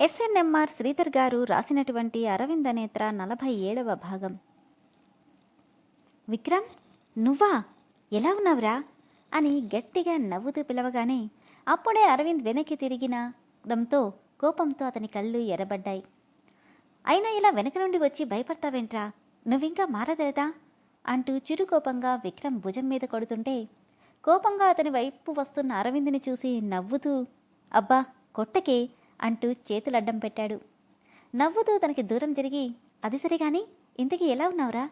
SNMR Sridhar గారు రాసినటువంటి అరవింద నేత్ర నలభై ఏడవ భాగం. విక్రమ్ నువ్వా? ఎలా ఉన్నావురా? అని గట్టిగా నవ్వుతూ పిలవగానే అప్పుడే అరవింద్ వెనక్కి తిరిగిన దంతో కోపంతో అతని కళ్ళు ఎర్రబడ్డాయి. అయినా ఇలా వెనక నుండి వచ్చి భయపడతావేంట్రా? నువ్వింకా మారదేదా అంటూ చిరుకోపంగా విక్రమ్ భుజం మీద కొడుతుంటే కోపంగా అతని వైపు వస్తున్న అరవింద్ని చూసి నవ్వుతూ అబ్బా కొట్టకే అంటూ చేతులు అడ్డం పెట్టాడు. నవ్వుతూ తనకి దూరం జరిగి అది సరే కానీ ఇంతకీ ఎలా ఉన్నావురా?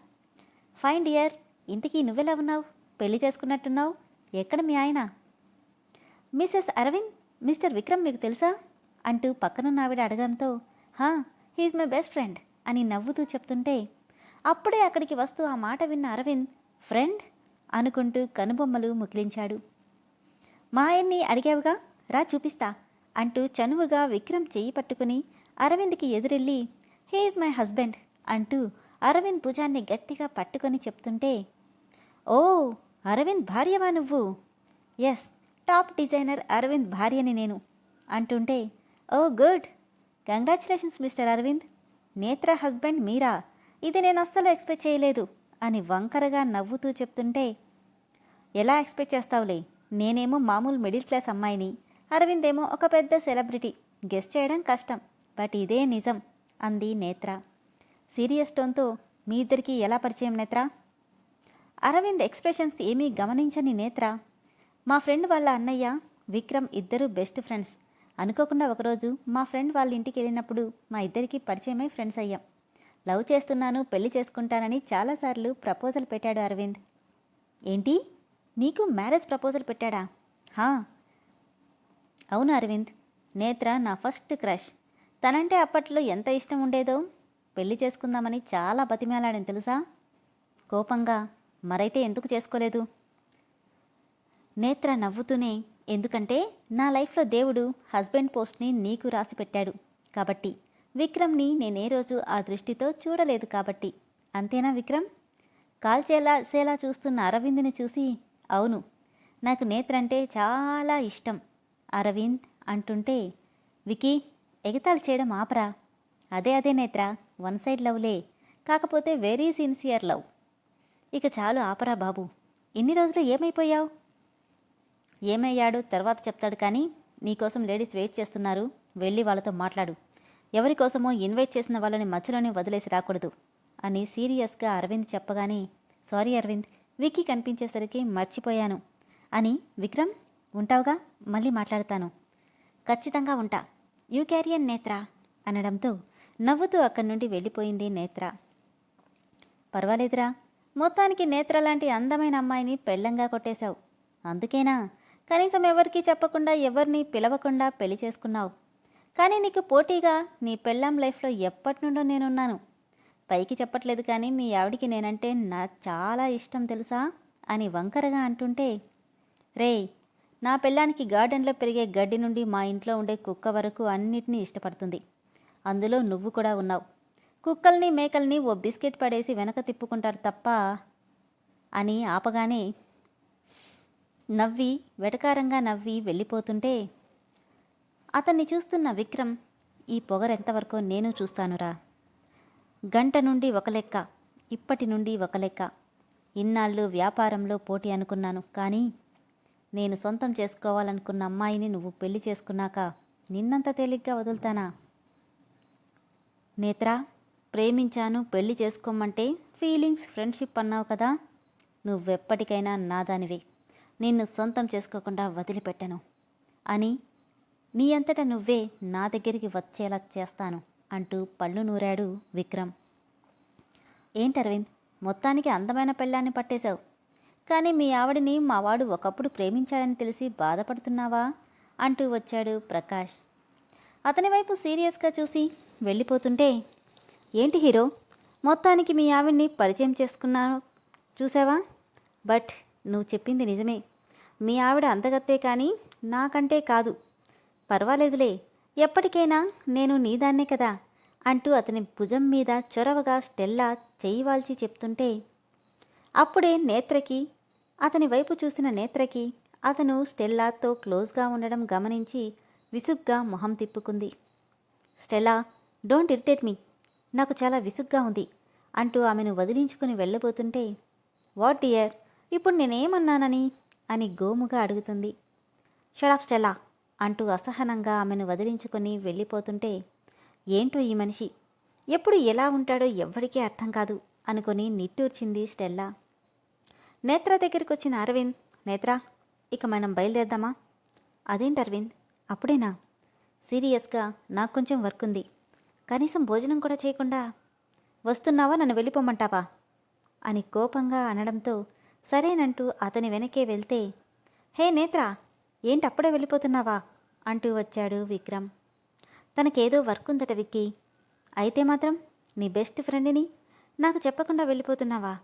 ఫైన్ డియర్ ఇంతకీ నువ్వెలా ఉన్నావు? పెళ్ళి చేసుకున్నట్టున్నావు? ఎక్కడ మీ ఆయన? మిసెస్ అరవింద్ మిస్టర్ విక్రమ్ మీకు తెలుసా? అంటూ పక్కనున్న ఆవిడ అడగడంతో హా హీఈస్ మై బెస్ట్ ఫ్రెండ్ అని నవ్వుతూ చెప్తుంటే అప్పుడే అక్కడికి వస్తూ ఆ మాట విన్న అరవింద్ ఫ్రెండ్? అనుకుంటూ కనుబొమ్మలు ముకిలించాడు. మా ఆయన్ని అడిగావుగా? రా చూపిస్తా. అంటూ చనువుగా విక్రమ్ చేయి పట్టుకుని అరవింద్కి ఎదురెళ్ళి ఈజ్ మై హస్బెండ్ అంటూ అరవింద్ భుజాన్ని గట్టిగా పట్టుకొని చెప్తుంటే ఓ అరవింద్ భార్యవా నువ్వు? ఎస్ టాప్ డిజైనర్ అరవింద్ భార్యని నేను అంటుంటే ఓ good! Congratulations mister Aravind! Netra husband మీరా? ఇది నేను అస్సలు ఎక్స్పెక్ట్ చేయలేదు అని వంకరగా నవ్వుతూ చెప్తుంటే ఎలా ఎక్స్పెక్ట్ చేస్తావులే? నేనేమో మామూలు మిడిల్ క్లాస్ అమ్మాయిని. అరవింద్ ఏమో ఒక పెద్ద సెలబ్రిటీ. గెస్ట్ చేయడం కష్టం. బట్ ఇదే నిజం అంది నేత్ర. సీరియస్ టోన్తో మీ ఇద్దరికీ ఎలా పరిచయం నేత్ర? అరవింద్ ఎక్స్ప్రెషన్స్ ఏమీ గమనించని నేత్ర. మా ఫ్రెండ్ వాళ్ళ అన్నయ్య విక్రమ్ ఇద్దరు బెస్ట్ ఫ్రెండ్స్. అనుకోకుండా ఒకరోజు మా ఫ్రెండ్ వాళ్ళ ఇంటికి వెళ్ళినప్పుడు మా ఇద్దరికి పరిచయమై ఫ్రెండ్స్ అయ్యాం. లవ్ చేస్తున్నాను పెళ్ళి చేసుకుంటానని చాలాసార్లు ప్రపోజల్ పెట్టాడు అరవింద్. ఏంటి? నీకు మ్యారేజ్ ప్రపోజల్ పెట్టాడా? హా అవును అరవింద్ నేత్ర నా ఫస్ట్ క్రష్. తనంటే అప్పట్లో ఎంత ఇష్టం ఉండేదో పెళ్ళి చేసుకుందామని చాలా బతిమేలాడని తెలుసా? కోపంగా మరైతే ఎందుకు చేసుకోలేదు? నేత్ర నవ్వుతూనే ఎందుకంటే నా లైఫ్లో దేవుడు హస్బెండ్ పోస్ట్ని నీకు రాసి పెట్టాడు కాబట్టి. విక్రమ్ని నేనే రోజు ఆ దృష్టితో చూడలేదు కాబట్టి. అంతేనా విక్రమ్? కాల్చేలా సేలా చూస్తున్న అరవింద్ని చూసి అవును నాకు నేత్ర అంటే చాలా ఇష్టం. అరవింద్ అంటుంటే వికీ ఎగతాళి చేయడం ఆపరా. అదే అదే నేత్ర వన్ సైడ్ లవ్లే. కాకపోతే వెరీ సిన్సియర్ లవ్. ఇక చాలు ఆపరా బాబు. ఇన్ని రోజులు ఏమైపోయావు? ఏమయ్యాడు? తర్వాత చెప్తాడు కానీ నీకోసం లేడీస్ వెయిట్ చేస్తున్నారు. వెళ్ళి వాళ్ళతో మాట్లాడు. ఎవరి కోసమో ఇన్వైట్ చేసిన వాళ్ళని మధ్యలోనే వదిలేసి రాకూడదు. అని సీరియస్గా అరవింద్ చెప్పగానే సారీ అరవింద్ విక్కీ కనిపించేసరికి మర్చిపోయాను. అని విక్రమ్ ఉంటావుగా? మళ్ళీ మాట్లాడతాను. ఖచ్చితంగా ఉంటా. యూ క్యారియన్ నేత్ర? అనడంతో నవ్వుతూ అక్కడి నుండి వెళ్ళిపోయింది నేత్ర. పర్వాలేదురా. మొత్తానికి నేత్ర లాంటి అందమైన అమ్మాయిని పెళ్ళంగా కొట్టేశావు. అందుకేనా? కనీసం ఎవరికీ చెప్పకుండా ఎవరిని పిలవకుండా పెళ్ళి చేసుకున్నావు. కానీ నీకు పోటీగా నీ పెళ్ళాం లైఫ్లో ఎప్పటి నుండో నేనున్నాను. పైకి చెప్పట్లేదు కానీ మీ ఆవిడికి నేనంటే నా చాలా ఇష్టం తెలుసా? అని వంకరగా అంటుంటే రేయ్ నా పెళ్ళానికి గార్డెన్లో పెరిగే గడ్డి నుండి మా ఇంట్లో ఉండే కుక్క వరకు అన్నిటినీ ఇష్టపడుతుంది. అందులో నువ్వు కూడా ఉన్నావు. కుక్కల్ని మేకల్ని ఓ బిస్కెట్ పడేసి వెనక తిప్పుకుంటారు తప్ప అని ఆపగానే నవ్వి వెటకారంగా నవ్వి వెళ్ళిపోతుంటే అతన్ని చూస్తున్న విక్రమ్ ఈ పొగరెంతవరకు నేను చూస్తానురా. గంట నుండి ఒక లెక్క ఇప్పటి నుండి ఒక లెక్క. ఇన్నాళ్ళు వ్యాపారంలో పోటీ అనుకున్నాను కానీ నేను సొంతం చేసుకోవాలనుకున్న అమ్మాయిని నువ్వు పెళ్ళి చేసుకున్నాక నిన్నంత తేలిగ్గా వదులుతానా? నేత్రా ప్రేమించాను పెళ్ళి చేసుకోమంటే ఫీలింగ్స్ ఫ్రెండ్షిప్ అన్నావు కదా? నువ్వెప్పటికైనా నాదానివే. నిన్ను సొంతం చేసుకోకుండా వదిలిపెట్టను. అని నీ అంతటా నువ్వే నా దగ్గరికి వచ్చేలా చేస్తాను అంటూ పళ్ళు నూరాడు విక్రమ్. ఏంటి అరవింద్ మొత్తానికి అందమైన పెళ్ళాన్ని పట్టేశావు. కానీ మీ ఆవిడని మావాడు ఒకప్పుడు ప్రేమించాడని తెలిసి బాధపడుతున్నావా? అంటూ వచ్చాడు ప్రకాష్. అతని వైపు సీరియస్గా చూసి వెళ్ళిపోతుంటే ఏంటి హీరో? మొత్తానికి మీ ఆవిడ్ని పరిచయం చేసుకున్నాను. చూసావా? బట్ నువ్వు చెప్పింది నిజమే. మీ ఆవిడ అంతగత్తే కానీ నాకంటే కాదు. పర్వాలేదులే. ఎప్పటికైనా నేను నీదాన్నే కదా అంటూ అతని భుజం మీద చొరవగా స్టెల్లా చెయ్యి వాల్చి చెప్తుంటే అప్పుడే నేత్రకి అతని వైపు చూసిన నేత్రకి అతను స్టెల్లాతో క్లోజ్గా ఉండడం గమనించి విసుగ్గా మొహం తిప్పుకుంది. Stella don't irritate me. నాకు చాలా విసుగ్గా ఉంది అంటూ ఆమెను వదిలించుకుని వెళ్ళబోతుంటే వాట్ డియర్ ఇప్పుడు నేనేమన్నానని? అని గోముగా అడుగుతుంది. షడాఫ్ స్టెలా అంటూ అసహనంగా ఆమెను వదిలించుకొని వెళ్ళిపోతుంటే ఏంటో ఈ మనిషి? ఎప్పుడు ఎలా ఉంటాడో ఎవ్వరికీ అర్థం కాదు అనుకొని నిట్టూర్చింది స్టెల్లా. నేత్ర దగ్గరికి వచ్చిన అరవింద్ నేత్ర ఇక మనం బయలుదేరదామా? అదేంటి అరవింద్? అప్పుడేనా? సీరియస్గా నాకు కొంచెం వర్క్ ఉంది కనీసం భోజనం కూడా చేయకుండా వస్తున్నావా? నన్ను వెళ్ళిపోమంటావా? అని కోపంగా అనడంతో సరేనంటూ అతని వెనకే వెళ్తే హే నేత్ర ఏంటి అప్పుడే వెళ్ళిపోతున్నావా? అంటూ వచ్చాడు విక్రమ్. తనకేదో వర్క్ ఉందట విక్కీ. అయితే మాత్రం నీ బెస్ట్ ఫ్రెండ్ని నాకు చెప్పకుండా వెళ్ళిపోతున్నావా?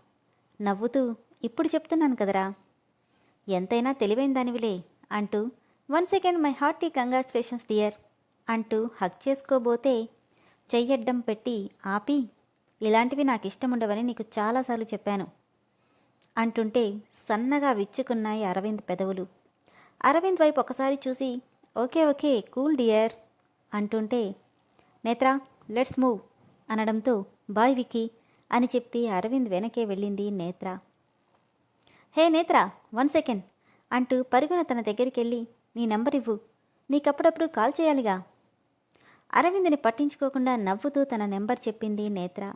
నవ్వుతూ ఇప్పుడు చెప్తున్నాను కదరా. ఎంతైనా తెలివైన దానివిలే అంటూ one second my hearty congratulations dear అంటూ హక్ చేసుకోబోతే చెయ్యడ్డం పెట్టి ఆపి ఇలాంటివి నాకు ఇష్టం ఉండవని నీకు చాలాసార్లు చెప్పాను అంటుంటే సన్నగా విచ్చుకున్నాయి అరవింద్ పెదవులు. అరవింద్ వైపు ఒకసారి చూసి ఓకే ఓకే కూల్ డియర్ అంటుంటే నేత్ర లెట్స్ మూవ్ అనడంతో బాయ్ విక్కీ అని చెప్పి అరవింద్ వెనకే వెళ్ళింది నేత్ర. హే నేత్ర వన్ సెకండ్ అంటూ పరుగున తన దగ్గరికి వెళ్ళి నీ నెంబర్ ఇవ్వు నీకప్పుడప్పుడు కాల్ చేయాలిగా. అరవింద్ని పట్టించుకోకుండా నవ్వుతూ తన నెంబర్ చెప్పింది నేత్ర.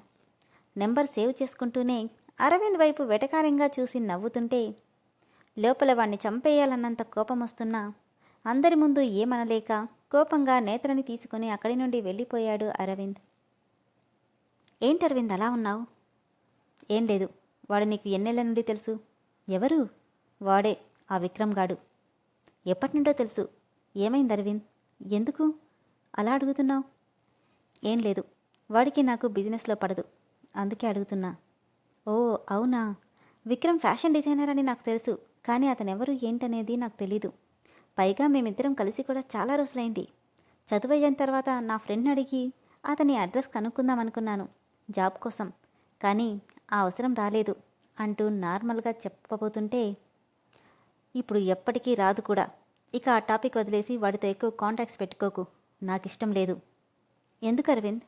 నెంబర్ సేవ్ చేసుకుంటూనే అరవింద్ వైపు వెటకారంగా చూసి నవ్వుతుంటే లోపల వాణ్ణి చంపేయాలన్నంత కోపం వస్తున్నా అందరి ముందు ఏమనలేక కోపంగా నేత్రని తీసుకుని అక్కడి నుండి వెళ్ళిపోయాడు అరవింద్. ఏంటి అరవింద్ అలా ఉన్నావు? ఏం లేదు వాడు నీకు ఎన్నేళ్ళ నుండి తెలుసు. ఎవరు? వాడే ఆ విక్రమ్ గాడు. ఎప్పటి నుండో తెలుసు. ఏమైంది అరవింద్? ఎందుకు? అలా అడుగుతున్నావు? ఏం లేదు. వాడికి నాకు బిజినెస్లో పడదు. అందుకే అడుగుతున్నా. ఓ అవునా? విక్రమ్ ఫ్యాషన్ డిజైనర్ అని నాకు తెలుసు. కానీ అతనెవరు ఏంటనేది నాకు తెలీదు. పైగా మేమిద్దరం కలిసి కూడా చాలా రోజులైంది. చదువు తర్వాత నా ఫ్రెండ్ని అడిగి అతని అడ్రస్ కనుక్కుందాం అనుకున్నాను జాబ్ కోసం. కానీ ఆ అవసరం రాలేదు. అంటూ నార్మల్గా చెప్పబోతుంటే ఇప్పుడు ఎప్పటికీ రాదు కూడా. ఇక ఆ టాపిక్ వదిలేసి వాడితో ఎక్కువ కాంటాక్ట్స్ పెట్టుకోకు. నాకు ఇష్టం లేదు. ఎందుకు అరవింద్?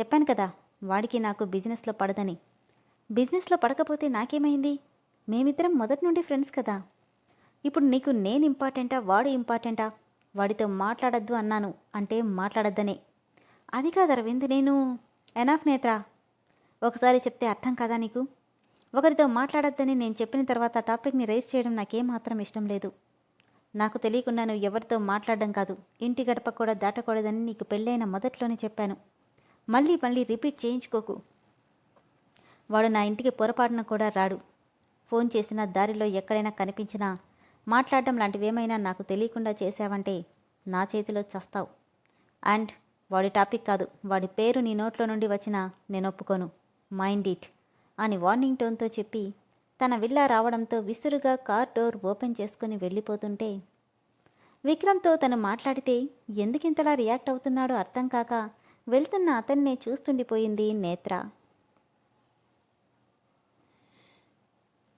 చెప్పాను కదా వాడికి నాకు బిజినెస్లో పడదని. బిజినెస్లో పడకపోతే నాకేమైంది? మేమిద్దరం మొదటి నుండి ఫ్రెండ్స్ కదా. ఇప్పుడు నీకు నేను ఇంపార్టెంటా వాడు ఇంపార్టెంటా? వాడితో మాట్లాడద్దు అన్నాను అంటే మాట్లాడద్దనే. అది కాదు అరవింద్ నేను ఎనాఫ్ నేత్రా ఒకసారి చెప్తే అర్థం కదా నీకు? ఒకరితో మాట్లాడొద్దని నేను చెప్పిన తర్వాత టాపిక్ని రైజ్ చేయడం నాకేమాత్రం ఇష్టం లేదు. నాకు తెలియకుండా నువ్వు ఎవరితో మాట్లాడడం కాదు. ఇంటి గడప కూడా దాటకూడదని నీకు పెళ్ళైన మొదట్లోనే చెప్పాను. మళ్ళీ మళ్ళీ రిపీట్ చేయించుకోకు. వాడు నా ఇంటికి పొరపాటున కూడా రాడు. ఫోన్ చేసిన దారిలో ఎక్కడైనా కనిపించినా మాట్లాడడం లాంటివేమైనా నాకు తెలియకుండా చేశావంటే నా చేతిలో చస్తావు. అండ్ వాడి టాపిక్ కాదు. వాడి పేరు నీ నోట్లో నుండి వచ్చినా నేను ఒప్పుకోను. Mind it. అని వార్నింగ్ టోన్తో చెప్పి తన విల్లా రావడంతో విసురుగా కార్ డోర్ ఓపెన్ చేసుకుని వెళ్ళిపోతుంటే విక్రమ్తో తను మాట్లాడితే ఎందుకింతలా రియాక్ట్ అవుతున్నాడో అర్థం కాక వెళ్తున్న అతన్నే చూస్తుండిపోయింది నేత్ర.